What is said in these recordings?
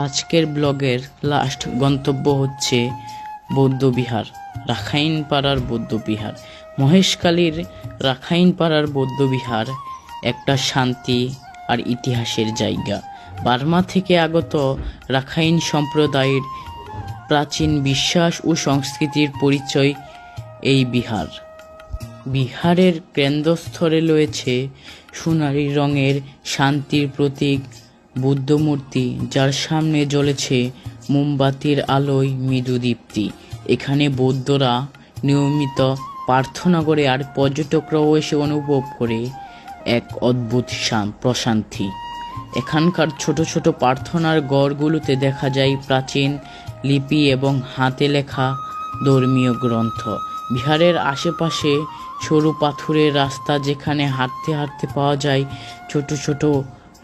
আজকের ব্লগের লাস্ট গন্তব্য হচ্ছে বৌদ্ধবিহার রাখাইনপাড়ার বৌদ্ধবিহার মহেশখালীর রাখাইনপাড়ার বৌদ্ধবিহার একটা শান্তি আর ইতিহাসের জায়গা। বার্মা থেকে আগত রাখাইন সম্প্রদায়ের প্রাচীন বিশ্বাস ও সংস্কৃতির পরিচয় এই বিহার। বিহারের কেন্দ্রস্থলে রয়েছে সোনালী রঙের শান্তির প্রতীক বুদ্ধমূর্তি যার সামনে জ্বলেছে মোমবাতির আলোয় মৃদু দীপ্তি। এখানে বৌদ্ধরা নিয়মিত প্রার্থনা করে আর পর্যটকরাও এসে অনুভব করে এক অদ্ভুত শান- প্রশান্তি। এখানকার ছোট ছোট প্রার্থনার গড়গুলোতে দেখা যায় প্রাচীন লিপি এবং হাতে লেখা ধর্মীয় গ্রন্থ। বিহারের আশেপাশে সরু পাথুরের রাস্তা যেখানে হাঁটতে হাঁটতে পাওয়া যায় ছোট ছোট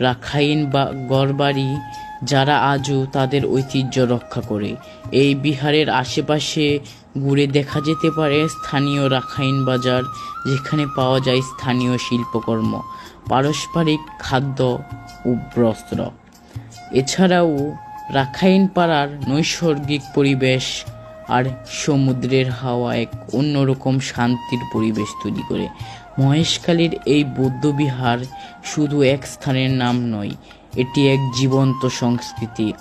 রাখাইন বা গড়বাড়ি যারা আজও তাদের ঐতিহ্য রক্ষা করে। এই বিহারের আশেপাশে ঘুরে দেখা যেতে পারে স্থানীয় রাখাইন বাজার, যেখানে পাওয়া যায় স্থানীয় শিল্পকর্ম, পারস্পরিক খাদ্য ও বস্ত্র। এছাড়াও রাখাইন পাড়ার নৈসর্গিক পরিবেশ আর সমুদ্রের হাওয়া এক অন্যরকম শান্তির পরিবেশ তৈরি করে। মহেশখালীর এই বৌদ্ধবিহার শুধু এক স্থানের নাম নয়, এটি এক জীবন্ত সংস্কৃতি।